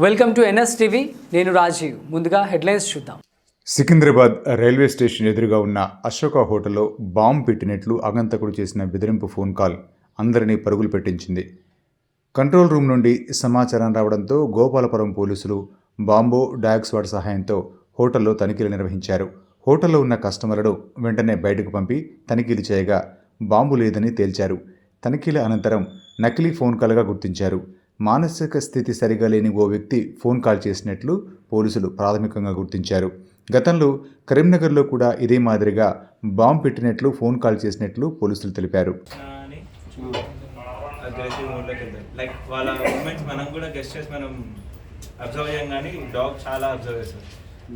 Welcome to NS TV. నేను రాజీవ్. ముందుగా headlines చూద్దాం. సికింద్రాబాద్ రైల్వే స్టేషన్ ఎదురుగా ఉన్న అశోక హోటల్లో బాంబు పెట్టినట్లు అగంతకుడు చేసిన బెదిరింపు ఫోన్ కాల్ అందరినీ పరుగులు పెట్టించింది. కంట్రోల్ రూమ్ నుండి సమాచారం రావడంతో గోపాలపురం పోలీసులు బాంబో డాగ్ స్వాడ్ సహాయంతో హోటల్లో తనిఖీలు నిర్వహించారు. హోటల్లో ఉన్న కస్టమర్లను వెంటనే బయటకు పంపి తనిఖీలు చేయగా బాంబు లేదని తేల్చారు. తనిఖీల అనంతరం నకిలీ ఫోన్ కాల్గా గుర్తించారు. మానసిక స్థితి సరిగా లేని ఓ వ్యక్తి ఫోన్ కాల్ చేసినట్లు పోలీసులు ప్రాథమికంగా గుర్తించారు. గతంలో కరీంనగర్లో కూడా ఇదే మాదిరిగా బాంబు పెట్టినట్లు ఫోన్ కాల్ చేసినట్లు పోలీసులు తెలిపారు. లైక్ వాళ్ళ మూమెంట్స్ మనం కూడా గెస్ట్ చేసి మనం అబ్జర్వ్ చేయం కానీ డాగ్ చాలా అబ్జర్వ్ చేస్తారు.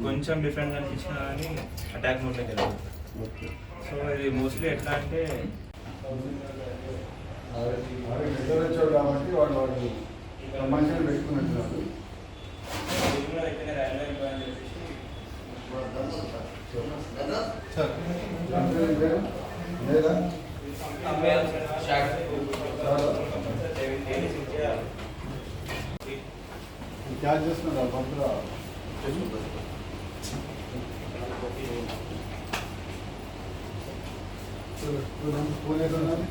కొంచెం డిఫరెంట్ అనిపించినా కానీ అటాక్ మోడ్లోకి వెళ్తారు సో ఇది మోస్ట్లీ ఎట్లా అంటే కాబట్టి వాళ్ళు వాళ్ళు మంచిగా పెట్టుకున్నట్టున్నారు ఊరిలో అయితేనే రైల్వే ఎంప్లాయ్ అని చెప్పేసి లేదా క్యాచ్ చేస్తున్నారు పంపురా ఫోన్ ఎక్కడ ఉన్నది?